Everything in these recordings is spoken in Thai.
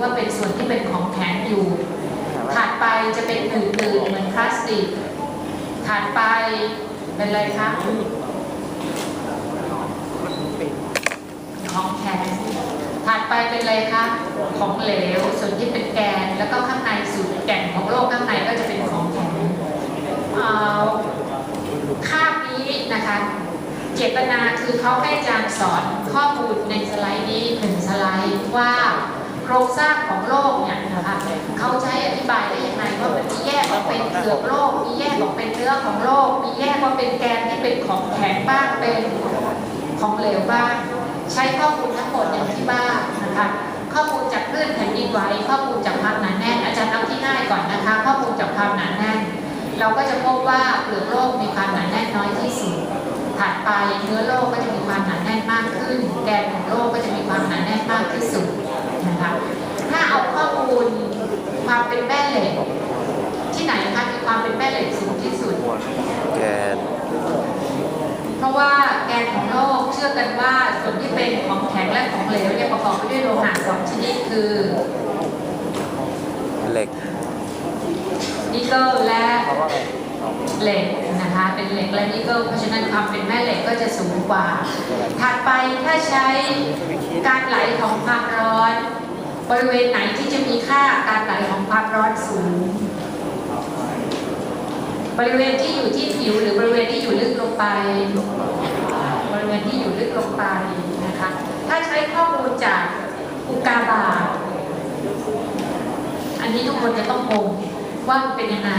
ว่าเป็นส่วนที่เป็นของแข็งอยู่ ถัดไปจะเป็นอื่นๆเหมือนพลาสติก ถัดไปเป็นอะไรคะของแข็งถัดไปเป็นอะไรคะ ของเหลว ส่วนที่เป็นแกน แล้วก็ข้างในสูตรแก่นของโลกข้างในก็จะเป็นของแข็งเอ่อคาบนี้นะคะเจตนาคือเขาให้อาจารย์สอนข้อมูลในสไลด์นี้หนึ่งสไลด์ว่า โครงสร้างของโลกเนี่ยนะคะเขาใช้อธิบายได้ยังไงว่ามันมีแยกออกเป็นเปลือกโลก มีแยกออกเป็นเนื้อของโลก มีแยกว่าเป็นแกนที่เป็นของแข็งบ้างเป็นของเหลวบ้าง ใช้ข้อมูลทั้งหมดอย่างที่บ้านนะคะข้อมูลจากคลื่นแผ่นดินไหวข้อมูลจากความหนาแน่นอาจารย์เอาที่ง่ายก่อนนะคะ ข้อมูลจากความหนาแน่น เราก็จะพบว่าเปลือกโลกมีความหนาแน่นน้อยที่สุดถัดไปเนื้อโลกก็จะมีความหนาแน่นมากขึ้น แกนของโลกก็จะมีความหนาแน่นมากที่สุด นะคะ ถ้าเอาข้อมูลความเป็นแม่เหล็ก ที่ไหนคะมีความเป็นแม่เหล็กสูงที่สุด แกน เพราะว่าแกนของโลกเชื่อกันว่าส่วนที่เป็นของแข็งและของเหลวเนี่ยประกอบไปด้วยโลหะสองชนิดคือเหล็กนิกเกิลและเหล็กนะคะเป็นเหล็กและนิกเกิลเพราะฉะนั้นความเป็นแม่เหล็กก็จะสูงกว่าถัดไปถ้าใช้การไหลของความร้อน บริเวณไหนที่จะมีค่าการไหลของความร้อนสูง บริเวณที่อยู่ที่ผิวหรือบริเวณที่อยู่ลึกลงไป บริเวณที่อยู่ลึกลงไปนะคะ ถ้าใช้ข้อมูลจากอุกาบาตอันนี้ทุกคนจะต้องงงว่ามันเป็นยังไง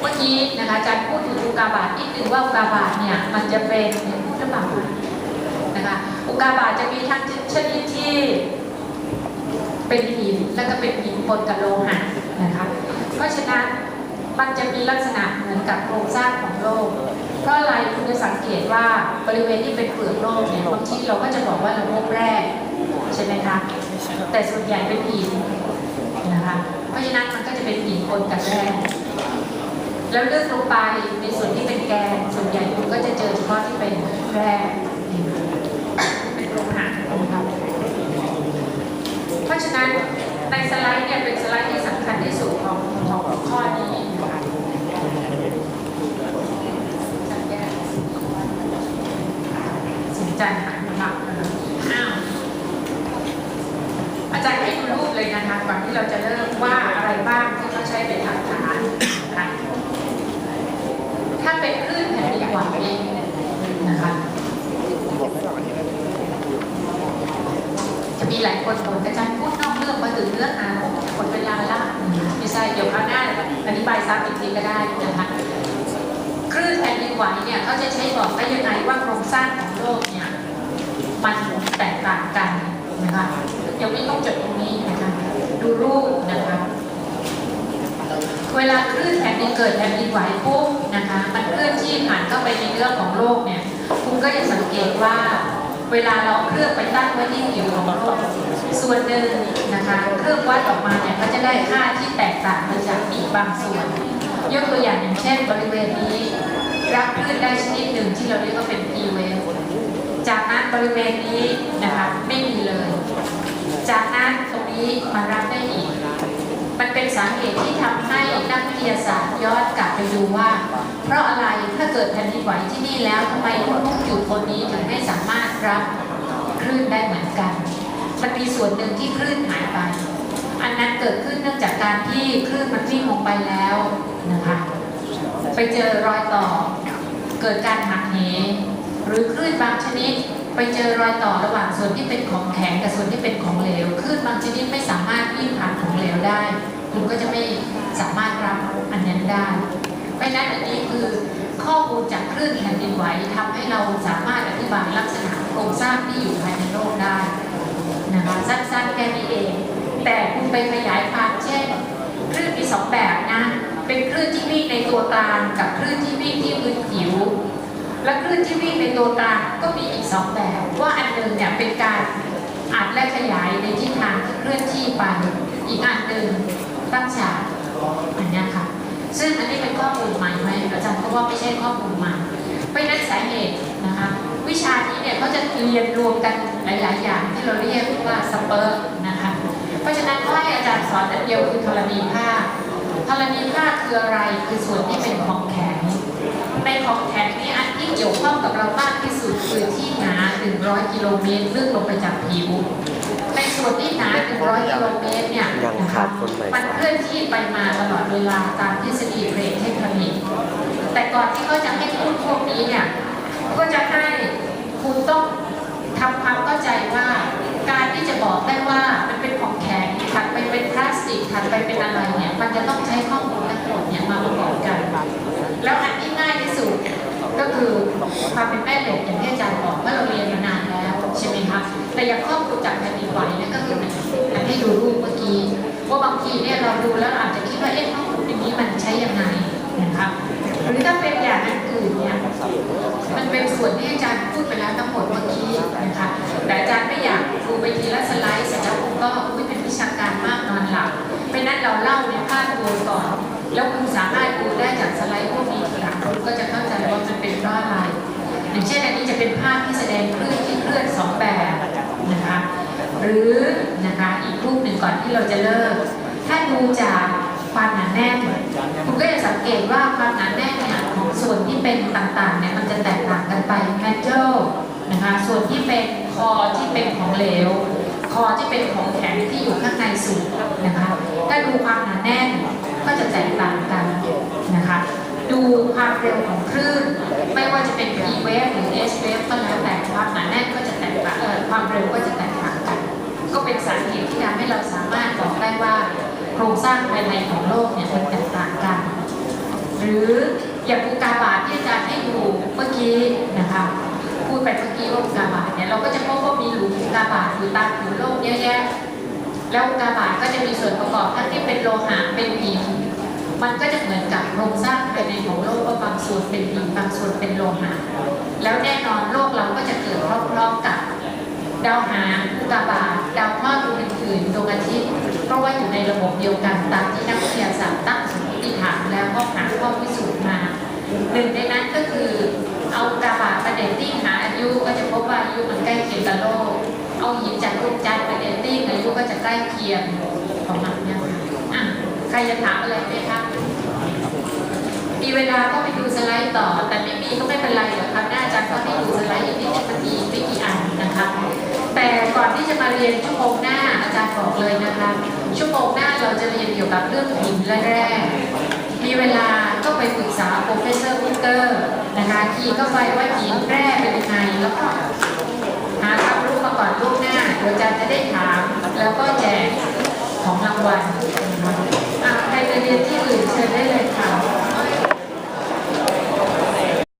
เมื่อกี้นะคะอาจารย์พูดถึงอุกาบาตนิดนึงว่าอุกาบาตเนี่ยมันจะเป็นหรือเปล่านะคะ อุกาบาตจะมีทั้งชนิดที่ เป็นหินแล้วก็เป็นหินปนกับโลหะนะคะเพราะฉะนั้นมันจะมีลักษณะเหมือนกับโครงสร้างของโลก เพราะอะไรคุณจะสังเกตว่าบริเวณที่เป็นเปลือกโลกเนี่ยบางทีเราก็จะบอกว่าเราพบแร่ใช่ไหมคะแต่ส่วนใหญ่เป็นหินนะคะเพราะฉะนั้นมันก็จะเป็นหินปนกับแร่แล้วเลือกลงไปในส่วนที่เป็นแกนส่วนใหญ่คุณก็จะเจอเฉพาะที่เป็นแร่เป็นโลหะนะคะ เพ ราะฉะนั้นในสไลด์เนี่ยเป็นสไลด์ที่สำคัญที่สุดของของข้อนี้นะคะสนใจหายมากเลยอ้าวอาจารย์ให้ดูรูปเลยนะคะก่อนที่เราจะเริ่มว่าอะไรบ้างที่เขาใช้เป็นหลักฐานนะคะถ้าเป็นคลื่นแผ่นดินไหวนะคะ จะมีหลายคนบ่นอาจารย์พูดนอกเรื่องมาถึงเรื่องหาหมดเวลาละไม่ใช่เดี๋ยวคราวหน้า อธิบายซ้ำอีกทีก็ได้นะคะคลื่นแผ่นดินไหวเนี่ยเขาจะใช้บอกได้ยังไงว่าโครงสร้างของโลกเนี่ยมันแตกต่างกันนะคะเดี๋ยวไม่ต้องจดตรงนี้นะคะดูรูปนะคะเวลาคลื่นแผ่นดินเกิดแผ่นดินไหวปุ๊บนะคะมันเคลื่อนที่ผ่านเข้าไปในเนื้องของโลกเนี่ยคุณก็จะสังเกตว่า เวลาเราเครื่องไปตั้งไว้ที่ผิวของโลกส่วนหนึ่งนะคะเครื่องวัดออกมาเนี่ยก็จะได้ค่าที่แตกต่างมาจากอีกบางส่วน ยกตัวอย่างอย่างเช่น บริเวณนี้รับคลื่นได้ชนิดหนึ่งที่เราเรียกว่าเป็น P wave จากนั้นบริเวณนี้นะคะไม่มีเลย จากนั้นตรงนี้มารับได้อีก มันเป็นสาเหตุที่ทำให้นักวิทยาศาสตร์ย้อนกลับ ไปดูว่า เพราะอะไรถ้าเกิดแผ่นดินไหวที่นี่แล้วทำไมทุกจุดบนนี้ถึงไม่สามารถรับคลื่นได้เหมือนกัน มันมีส่วนหนึ่งที่คลื่นหายไป อันนั้นเกิดขึ้นเนื่องจากการที่คลื่นมันวิ่งลงไปแล้วนะคะไปเจอรอยต่อ เกิดการหักเหหรือคลื่นบางชนิดไปเจอรอยต่อระหว่างส่วนที่เป็นของแข็งกับส่วนที่เป็นของเหลวคลื่นบางชนิดไม่สามารถวิ่งผ่านของเหลวได้ คุณก็จะไม่สามารถรับอันนั้นได้เพราะฉะนั้นอันนี้คือข้อ มูลจากคลื่นแผ่นดินไหวทำให้เราสามารถอธิบายลักษณะโครงสร้างที่อยู่ภายในโลกได้นะคะสั้นๆแค่นี้เอง แต่คุณไปขยายความเช่นคลื่นมีสองแบบนะเป็นคลื่นที่วิ่งในตัวกลางกับคลื่นที่วิ่งที่พื้นผิว และคลื่นที่วิ่งในตัวกลางก็มีอีกสองแบบ ว่าอันหนึ่งเนี่ยเป็นการอัดและขยายในทิศทางที่เคลื่อนที่ไป อีกอันหนึ่งตั้งฉากอันนี้ค่ะ ซึ่งอันนี้เป็นข้อมูลใหม่ไหมอาจารย์ก็ว่าไม่ใช่ข้อมูลใหม่เพราะนั้นสาเหตุนะคะวิชานี้เนี่ยเขาจะเรียนรวมกันหลาย ๆ อย่างที่เราเรียกว่าสเปอร์นะคะเพราะฉะนั้นก็ให้อาจารย์สอนอันเดียวคือธรณีภาคธรณีภาคคืออะไรคือส่วนที่เป็นของแข็งในของแข็งนี่อันที่เกี่ยวข้องกับเรามากที่สุดคือที่หนา100กิโลเมตรลึกลงไปจากผิว ส่วนที่หนา100กิโลเมตรเนี่ยยังนะขาคะดคนใหม่มันเคลื่อนที่ไปมาตลอดเวลาตามทฤษฎีเรทเทคนิคแต่ก่อนที่เขาจะให้พูดพวกนี้เนี่ยก็จะให้คุณต้องทำความเข้าใจว่าการที่จะบอกได้ว่ามันเป็นของแข็งถัดไปเป็นพลาสติกถัดไปเป็นอะไรเนี่ยมันจะต้องใช้ข้อมูลทั้งหมดเนี่ยมาประกอบกัน แล้วอันที่ง่ายที่สุดก็คือความเป็นแม่เหล็กอย่างที่อาจารย์บอกว่าเราเรียนมานานแล้ว ใช่ไหมคะแต่อย่างข้อมูลจากแผ่นดินไหวเนี่ยก็คืออันที่ดูรูปเมื่อกี้ว่าบางทีเนี่ยเราดูแล้วเราอาจจะคิดว่าเอ๊ะข้อมูลอย่างนี้มันใช้ยังไงนะครับหรือถ้าเป็นอย่างอื่นเนี่ยมันเป็นส่วนที่อาจารย์พูดไปแล้วทั้งหมดเมื่อกี้นะคะแต่อาจารย์ไม่อยากดูไปทีละสไลด์เสร็จแล้วผมก็อุ้ยเป็นวิชาการมากนอนหลับเพราะนั้นเราเล่าในภาพรวก่อนแล้วคุณสามารถดูได้จากสไลด์พวกนี้ทีหลังคุณก็จะเข้าใจว่ามันเป็นเพราะอะไรอย่างเช่นอันนี้จะเป็นภาพที่แสดงคลื่นที่เคลื่อนสองแบบนะคะ หรือนะคะอีกรูปหนึ่งก่อนที่เราจะเลิก ถ้าดูจากความหนาแน่นคุณก็จะสังเกตว่าความหนาแน่นเนี่ยของส่วนที่เป็นต่างๆเนี่ยมันจะแตกต่างกันไปแมทเทลนะคะส่วนที่เป็นคอที่เป็นของเหลว คอที่เป็นของแข็งที่อยู่ข้างในสูงนะคะถ้าดูความหนาแน่นก็จะแตกต่างกันนะคะดูความเร็วของคลื่น ไม่ว่าจะเป็น P wave หรือ S wave ก็แล้วแต่ความหนาแน่นก็จะแตกต่างความเร็วก็จะแตกต่างกัน ก็เป็น สาเหตุที่ทำให้เราสามารถบอกได้ว่าโครงสร้างภายในของโลกเนี่ยมันแตกต่างกัน หรืออย่างอุกาบาตที่อาจารย์ให้ดูเมื่อกี้นะคะพูดไปเมื่อกี้ว่าอุกาบาตเนี่ยเราก็จะพบว่ามีหลุมอุกาบาตอยู่ตามผิวโลกเยอะแยะแล้วอุกาบาตก็จะมีส่วนประกอบทั้งที่เป็นโลหะเป็นหินมันก็จะเหมือนกับโครงสร้างภายในของโลกว่าบางส่วนเป็นหินบางส่วนเป็นโลหะแล้วแน่นอนโลกเราก็จะเกิดพร้อมๆกับ ดาวหางอุกาบาตดาวเคราะดวงอื่นๆดวงอาทิตย์เพราะว่าอยู่ในระบบเดียวกันตามที่นักวิทยาศาสตร์ตั้งสมมติฐานแล้วก็หาข้อพิสูจน์มาหนึ่งในนั้นก็คือเอาอุกาบาตมาเดตติ้งหาอายุก็จะพบว่าอายุมันใกล้เคียงกับโลก เอาหินจากดวงจันทร์มาเดตติ้งอายุก็จะใกล้เคียงของมันเนี่ยอะใครจะถามอะไรไหมคะมีเวลาก็ไปดูสไลด์ต่อ แต่ไม่มีก็ไม่เป็น เรียนชั่วโมงหน้าอาจารย์บอกเลยนะคะ ชั่วโมงหน้าเราจะเรียนเกี่ยวกับเรื่องหินและแร่มีเวลาก็ไปปรึกษาโปรเฟสเซอร์คุกเกอร์นะคะคีย์ก็ไปว่าหินแร่เป็นยังไงแล้วก็หาความรู้มาก่อนล่วงหน้าเดยอาจารย์จะได้ถามแล้วก็แจกของรางวัลใครจะเรียนที่อื่นเชิญได้เลยค่ะ